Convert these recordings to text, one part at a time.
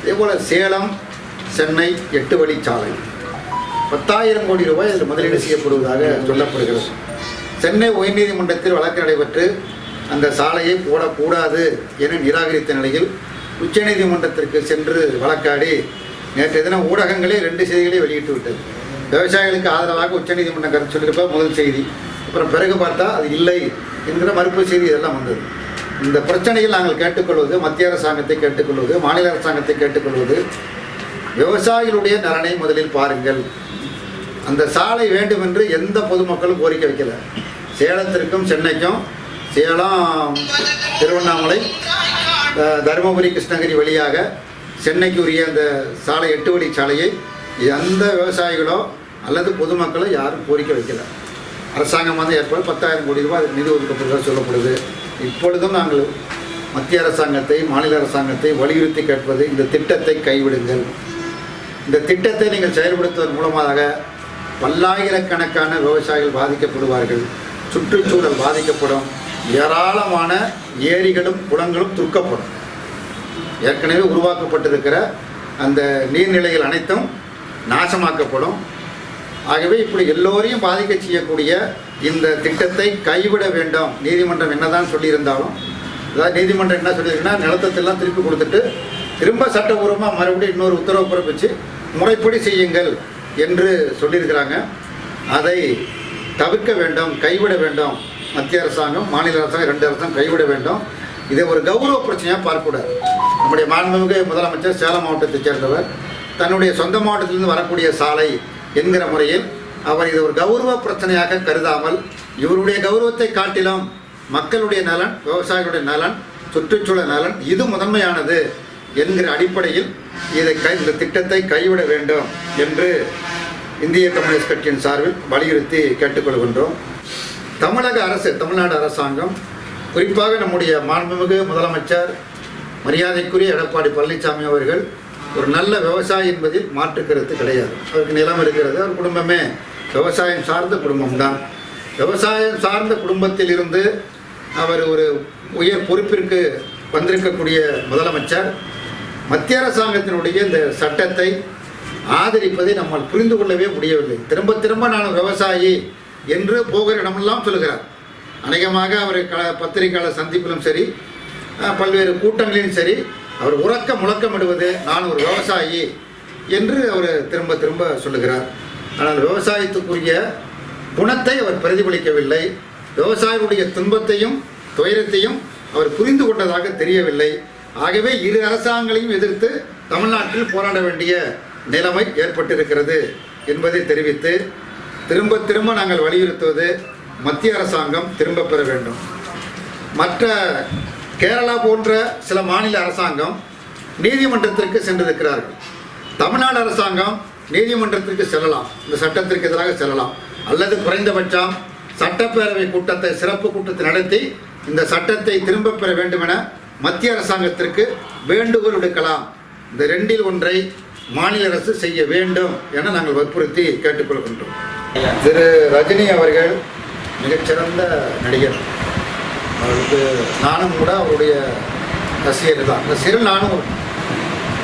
அதேபோல் சேலம் சென்னை எட்டு வழிச்சாலை. பத்தாயிரம் கோடி ரூபாய் அதில் முதலீடு செய்யப்படுவதாக சொல்லப்படுகிறது. சென்னை உயர்நீதிமன்றத்தில் வழக்கு நடைபெற்று அந்த சாலையை போடக்கூடாது என நிராகரித்த நிலையில் உச்சநீதிமன்றத்திற்கு சென்று வழக்காடி நேற்று தினம் ஊடகங்களே ரெண்டு செய்திகளை வெளியிட்டு விட்டது விவசாயிகளுக்கு ஆதரவாக உச்சநீதிமன்றம் கருத்து சொல்லியிருப்ப முதல் செய்தி. அப்புறம் பிறகு பார்த்தா அது இல்லை என்கிற மறுப்பு செய்தி இதெல்லாம் வந்தது. இந்த பிரச்சனையில் நாங்கள் கேட்டுக்கொள்வது மத்திய அரசாங்கத்தை கேட்டுக்கொள்வது மாநில அரசாங்கத்தை கேட்டுக்கொள்வது விவசாயிகளுடைய நலனை முதலில் பாருங்கள். அந்த சாலை வேண்டும் என்று எந்த பொதுமக்களும் கோரிக்கை வைக்கல. சேலத்திற்கும் சென்னைக்கும் சேலம் திருவண்ணாமலை தருமபுரி கிருஷ்ணகிரி வழியாக சென்னைக்கு உரிய அந்த சாலை எட்டு வழி சாலையை எந்த விவசாயிகளோ அல்லது பொதுமக்களோ யாரும் கோரிக்கை வைக்கல. அரசாங்கம் வந்து ஏற்பாடு பத்தாயிரம் கோடி ரூபாய் நிதி ஒதுக்கப்படுவதாக சொல்லப்படுது. இப்பொழுதும் நாங்கள் மத்திய அரசாங்கத்தை மாநில அரசாங்கத்தை வலியுறுத்தி கேட்பது இந்த திட்டத்தை கைவிடுங்கள். இந்த திட்டத்தை நீங்கள் செயல்படுத்துவதன் மூலமாக பல்லாயிரக்கணக்கான விவசாயிகள் பாதிக்கப்படுவார்கள். சுற்றுச்சூழல் பாதிக்கப்படும். ஏராளமான ஏரிகளும் குளங்களும் துர்க்கப்படும். ஏற்கனவே உருவாக்கப்பட்டிருக்கிற அந்த நீர்நிலைகள் அனைத்தும் நாசமாக்கப்படும். ஆகவே இப்படி எல்லோரையும் பாதிக்க செய்யக்கூடிய இந்த திட்டத்தை கைவிட வேண்டும். நீதிமன்றம் என்னதான் சொல்லியிருந்தாலும் அதாவது நீதிமன்றம் என்ன சொல்லியிருக்குன்னா நிலத்தத்தெல்லாம் திருப்பி கொடுத்துட்டு திரும்ப சட்டபூர்வமாக மறுபடியும் இன்னொரு உத்தரவு பிறப்பிச்சு முறைப்படி செய்யுங்கள் என்று சொல்லியிருக்கிறாங்க. அதை தவிர்க்க வேண்டும் கைவிட வேண்டும். மத்திய அரசாங்கம் மாநில அரசாங்கம் ரெண்டு அரசாங்கம் கைவிட வேண்டும். இதை ஒரு கௌரவ பிரச்சனையாக பார்க்கக்கூடாது. நம்முடைய மாண்புமிகு முதலமைச்சர் சேலம் மாவட்டத்தைச் சேர்ந்தவர் தன்னுடைய சொந்த மாவட்டத்திலிருந்து வரக்கூடிய சாலை என்கிற முறையில் அவர் இது ஒரு கௌரவ பிரச்சனையாக கருதாமல் இவருடைய கௌரவத்தை காட்டிலும் மக்களுடைய நலன் விவசாயிகளுடைய நலன் சுற்றுச்சூழல் நலன் இது முதன்மையானது என்கிற அடிப்படையில் இதை கை இந்த திட்டத்தை கைவிட வேண்டும் என்று இந்திய கம்யூனிஸ்ட் கட்சியின் சார்பில் வலியுறுத்தி கேட்டுக்கொள்கின்றோம். தமிழக அரசு தமிழ்நாடு அரசாங்கம் குறிப்பாக நம்முடைய மாண்புமிகு முதலமைச்சர் மரியாதைக்குரிய எடப்பாடி பழனிசாமி அவர்கள் ஒரு நல்ல விவசாயி என்பதில் மாற்றுக்கிறது கிடையாது. அவருக்கு நிலம் இருக்கிறது அவர் குடும்பமே. விவசாயம் சார்ந்த குடும்பம்தான். விவசாயம் சார்ந்த குடும்பத்தில் இருந்து அவர் ஒரு உயர் பொறுப்பிற்கு வந்திருக்கக்கூடிய முதலமைச்சர். மத்திய அரசாங்கத்தினுடைய இந்த சட்டத்தை ஆதரிப்பதை நம்மால் புரிந்து கொள்ளவே முடியவில்லை. திரும்ப திரும்ப நான் விவசாயி என்று போகிற இடமெல்லாம் சொல்கிறார் அநேகமாக அவர் க பத்திரிகையாளர் சந்திப்பிலும் சரி பல்வேறு கூட்டங்களிலும் சரி அவர் உறக்க முழக்கமிடுவது நான் ஒரு விவசாயி என்று அவர் திரும்ப திரும்ப சொல்லுகிறார். ஆனால் விவசாயத்துக்குரிய குணத்தை அவர் பிரதிபலிக்கவில்லை. விவசாயிகளுடைய துன்பத்தையும் துயரத்தையும் அவர் புரிந்து கொண்டதாக தெரியவில்லை. ஆகவே இரு அரசாங்கங்களையும் எதிர்த்து தமிழ்நாட்டில் போராட வேண்டிய நிலைமை ஏற்பட்டிருக்கிறது என்பதை தெரிவித்து திரும்ப திரும்ப நாங்கள் வலியுறுத்துவது மத்திய அரசாங்கம் திரும்ப பெற வேண்டும். மற்ற கேரளா போன்ற சில மாநில அரசாங்கம் நீதிமன்றத்திற்கு சென்றிருக்கிறார்கள். தமிழ்நாடு அரசாங்கம் நீதிமன்றத்திற்கு செல்லலாம். இந்த சட்டத்திற்கு எதிராக செல்லலாம். அல்லது குறைந்தபட்சம் சட்டப்பேரவை கூட்டத்தை சிறப்பு கூட்டத்தை நடத்தி இந்த சட்டத்தை திரும்பப் பெற வேண்டும் என மத்திய அரசாங்கத்திற்கு வேண்டுகோள் விடுக்கலாம். இந்த ரெண்டில் ஒன்றை மாநில அரசு செய்ய வேண்டும் என நாங்கள் வற்புறுத்தி கேட்டுக்கொள்கின்றோம். திரு. ரஜினி அவர்கள் மிகச்சிறந்த நடிகர். அவருக்கு நானும் கூட அவருடைய ரசிகர் தான். ரசிகர் நானும்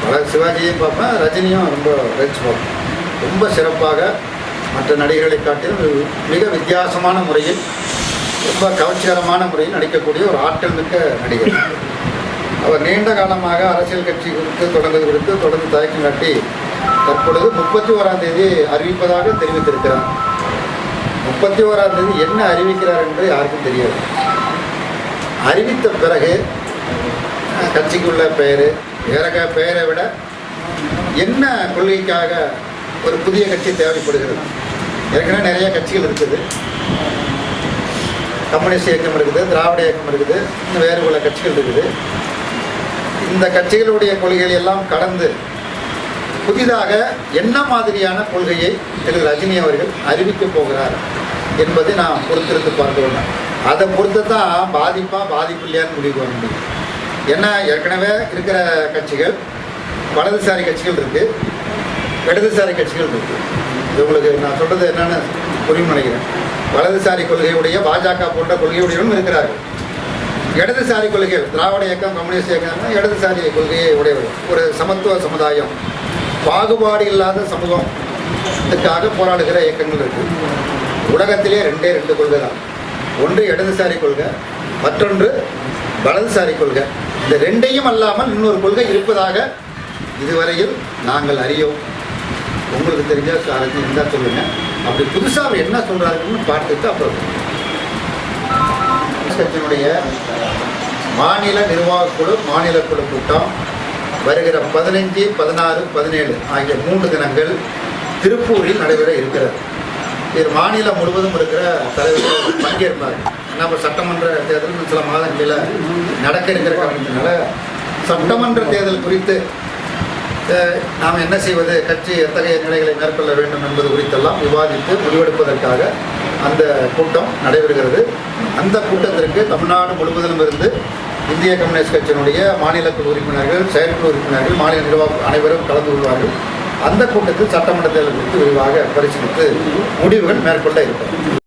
பல சிவாஜியும் பார்ப்பேன் ரஜினியும் ரொம்ப ரசிச்சு பார்ப்பேன். ரொம்ப சிறப்பாக மற்ற நடிகர்களை காட்டிலும் மிக வித்தியாசமான முறையில் ரொம்ப கவர்ச்சிகரமான முறையில் நடிக்கக்கூடிய ஒரு ஆற்றல் மிக்க நடிகர். அவர் நீண்ட காலமாக அரசியல் கட்சி குறித்து தொடர்ந்தது குறித்து தொடர்ந்து தயக்கம் காட்டி தற்பொழுது முப்பத்தி ஓராம் தேதி அறிவிப்பதாக தெரிவித்திருக்கிறார். முப்பத்தி ஓராம் தேதி என்ன அறிவிக்கிறார் என்று யாருக்கும் தெரியாது. அறிவித்த பிறகு கட்சிக்குள்ள பெயர் வேற பெயரை விட என்ன கொள்கைக்காக ஒரு புதிய கட்சி தேவைப்படுகிறது? ஏற்கனவே நிறைய கட்சிகள் இருக்குது. கம்யூனிஸ்ட் இயக்கம் இருக்குது திராவிட இயக்கம் இருக்குது இன்னும் வேறு பல கட்சிகள் இருக்குது. இந்த கட்சிகளுடைய கொள்கைகள் எல்லாம் கடந்து புதிதாக என்ன மாதிரியான கொள்கையை திரு ரஜினி அவர்கள் அறிவிக்கப் போகிறார் என்பதை நான் பொறுத்திருந்து பார்க்க வேண்டும். அதை பொறுத்து தான் பாதிப்பா பாதிப்பு இல்லையான்னு முடிவு வர முடியும். ஏன்னா ஏற்கனவே இருக்கிற கட்சிகள் வலதுசாரி கட்சிகள் இருக்கு. இடதுசாரி கட்சிகள் இருக்கு. இது உங்களுக்கு நான் சொல்றது என்னன்னு புரியும் நினைக்கிறேன். வலதுசாரி கொள்கையுடைய பாஜக போன்ற கொள்கையுடையவரும் இருக்கிறார்கள். இடதுசாரி கொள்கைகள் திராவிட இயக்கம் கம்யூனிஸ்ட் இயக்கம் இடதுசாரி கொள்கையை உடையவர் ஒரு சமத்துவ சமுதாயம் பாகுபாடு இல்லாத சமூகம் இதுக்காக போராடுகிற இயக்கங்கள் இருக்கு. உலகத்திலே ரெண்டே ரெண்டு கொள்கை தான் ஒன்று இடதுசாரி கொள்கை மற்றொன்று வலதுசாரி கொள்கை. இந்த ரெண்டையும் அல்லாமல் இன்னொரு கொள்கை இருப்பதாக இதுவரையில் நாங்கள் அறியோம். உங்களுக்கு தெரிஞ்ச சாரதி இருந்தால் சொல்லுங்க. அப்படி புதுசாக என்ன சொல்கிறாருன்னு பார்த்துட்டு அப்புறம் கட்சியினுடைய மாநில நிர்வாகக் குழு மாநில குழு கூட்டம் வருகிற பதினைஞ்சு பதினாறு பதினேழு ஆகிய மூன்று தினங்கள் திருப்பூரில் நடைபெற இருக்கிறது. இது மாநிலம் முழுவதும் இருக்கிற தலைவர்கள் பங்கேற்பார். நம்ம சட்டமன்ற தேர்தல் சில மாதங்களில் நடக்க இருக்கிற காரணத்தினால சட்டமன்ற தேர்தல் குறித்து நாம் என்ன செய்வது கட்சி எத்தகைய நிலைகளை மேற்கொள்ள வேண்டும் என்பது குறித்தெல்லாம் விவாதித்து முடிவெடுப்பதற்காக அந்த கூட்டம் நடைபெறுகிறது. அந்த கூட்டத்திற்கு தமிழ்நாடு முழுவதிலும் இருந்து இந்திய கம்யூனிஸ்ட் கட்சியினுடைய மாநில உறுப்பினர்கள் செயற்குழு உறுப்பினர்கள் மாநில நிர்வாகம் அனைவரும் கலந்து கொள்வார்கள். அந்த கூட்டத்தில் சட்டமன்ற தேர்தல் குறித்து விரிவாக பரிசீலித்து முடிவுகள் மேற்கொள்ள இருக்கும்